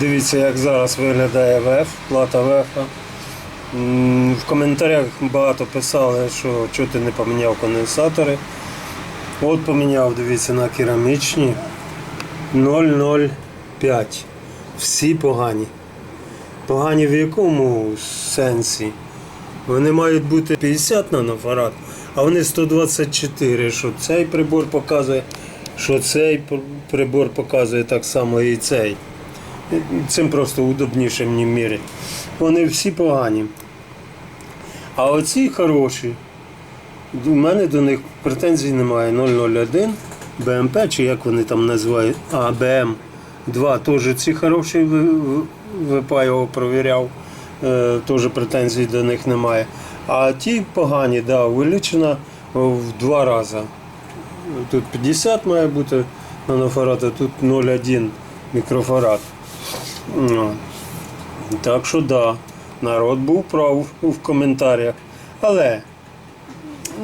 Дивіться, як зараз виглядає ВФ, плата ВФ. В коментарях багато писали, що чого ти не поміняв конденсатори. От поміняв, дивіться, на керамічні 0,05. Всі погані. Погані в якому сенсі? Вони мають бути 50 нанофарад, а вони 124. Що цей прибор показує, що цей прибор показує так само і цей. Цим просто удобніше мені міряти. Вони всі погані. А оці хороші. У мене до них претензій немає. 001, БМП, чи як вони там називають, а БМ 2 теж ці хороші ви- ви- його провіряв. Е, Теж претензій до них немає. А ті погані, да, увеличена в два рази. Тут 50 має бути нанофарад, а тут 0,1 мікрофарад. Ну, Так що да, народ був прав в коментарях. Але,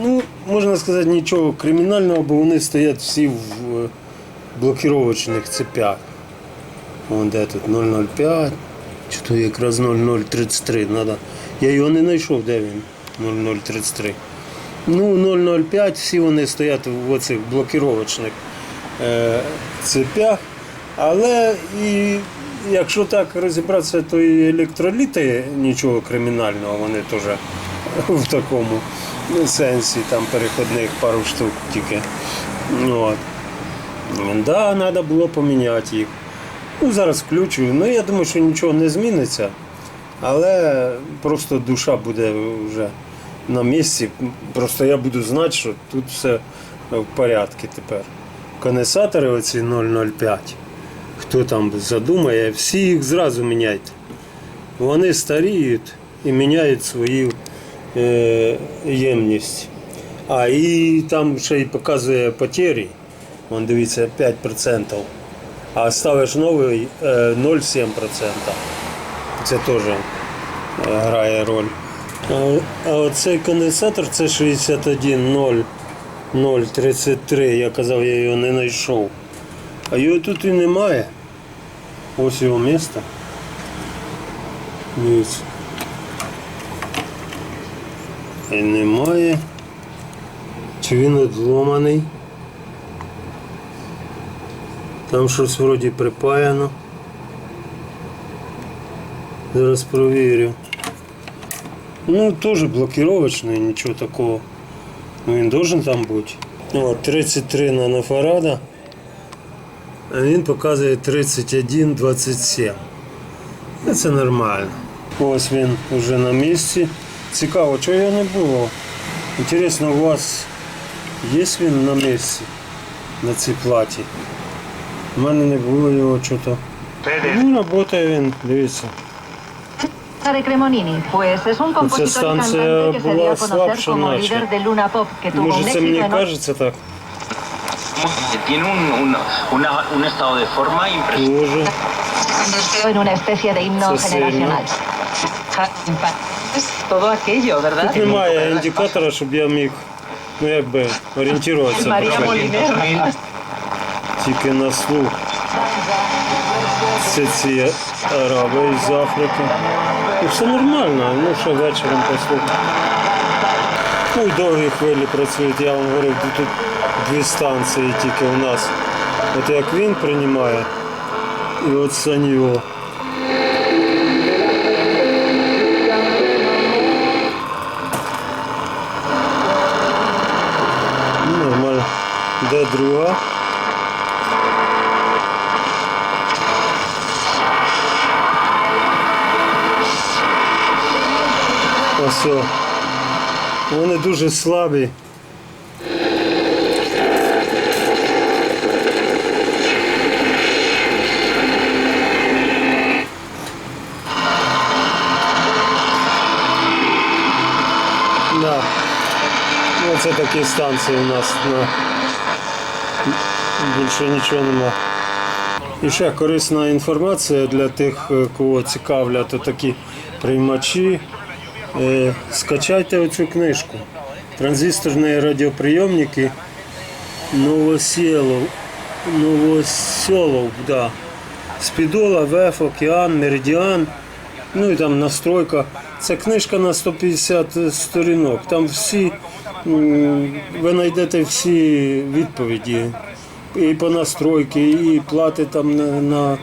ну, можна сказати, нічого кримінального, бо вони стоять всі в е, блокіровочних цепях. Вон де тут 005, чи то якраз 0033. Надо. Я його не знайшов, де він? 0033. Ну, 005, всі вони стоять в оцих блокіровочних е, цепях. Але і якщо так розібратися, то і електроліти нічого кримінального, вони теж в такому сенсі, там переходних пару штук тільки. От. Да, треба було поміняти їх. Ну, зараз включу. Ну, я думаю, що нічого не зміниться, але просто душа буде вже на місці. Просто я буду знати, що тут все в порядку тепер. Конденсатори оці 005. Хто там задумає, всі їх зразу міняйте. Вони старіють і міняють свою е, ємність. А і там ще й показує потері. Вон дивіться 5%. А ставиш новий е, 0,7%. Це теж е, грає роль. А, оцей конденсатор це 61 033. Я казав, я його не знайшов. А його тут і немає. Ось його місце. Дивіться. І немає. Чи він одломаний? Там щось вроді припаяно. Зараз провірю. Ну, теж блокировочний, нічого такого. Ну, він должен там бути. О, 33 нанофарада. Він показує 31,27. Ну, Це нормально. Ось він вже на місці. Цікаво, чого його не було. Інтересно, у вас є він на місці на цій платі? У мене не було його чого. Ну, працює він, дивіться. y станція була слабша наче. Може, це мені кажеться так? Tiene un, un, una- un estado de forma impresionante. En una especie de himno Sí, sí, generacional. Es todo aquello, ¿verdad? Тут немає індикатора, щоб я міг ну, якби, орієнтуватися. María по Тільки на слух. Це ці араби з Африки. Ну, все нормально, ну що вечором послухати. Ну і довгі хвилі працюють, я вам говорив, тут, тут дві станції тільки у нас. От як він приймає, і от Саньо. Ну, Нормально. Де друга? Ось. Вони дуже слабі. Да. Ну, це такі станції у нас. На... Більше нічого нема. І ще корисна інформація для тих, е, кого цікавлять такі приймачі. Е, Скачайте оцю книжку. Транзисторні радіоприйомники Новосілов. Новосьолов, да. Спідола, ВЕФ, Океан, Меридіан. Ну і там настройка. Це книжка на 150 сторінок. Там всі ви знайдете всі відповіді. І по настройки, і плати там на, на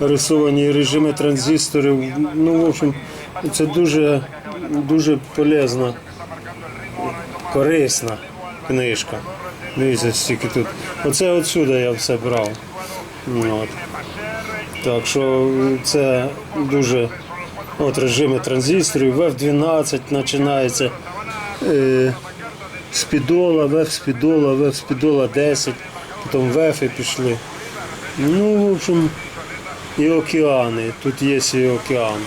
рисовані режими транзисторів. Ну, в общем, це дуже, дуже полезна, корисна книжка. Дивіться, стільки тут. Оце отсюди я все брав. От. Так що це дуже от режими транзисторів, VF12 починається. Е, спідола, VF спідола, VF спідола 10, потім VF пішли. Ну, в общем, і океани. Тут є і океан.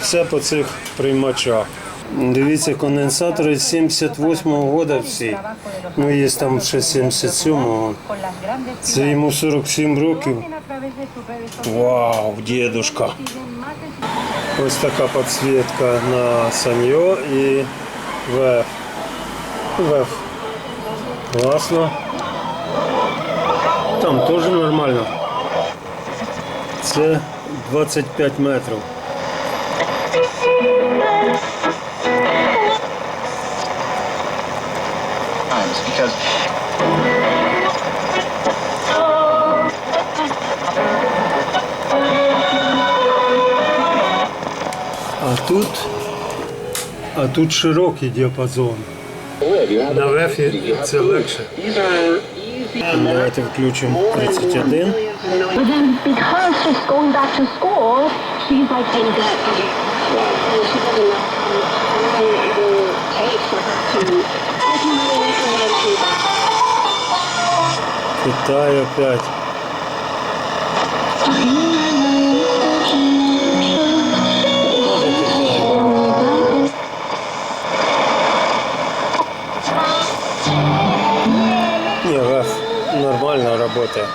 Все по цих приймачах. Дивіться, конденсатори 78-го года всі. Ну, є там ще 77-го. Це йому 47 років. Вау, дедушка. Ось така підсвітка на Саньо і ВФ. ВФ. Класно. Там теж нормально. Це 25 метрів. Times because А тут, а тут широкий діапазон. На вефі це легше. Давайте включимо 31. But then because she's going back to school, she's like Китай опять. Не, ВФ нормально работает.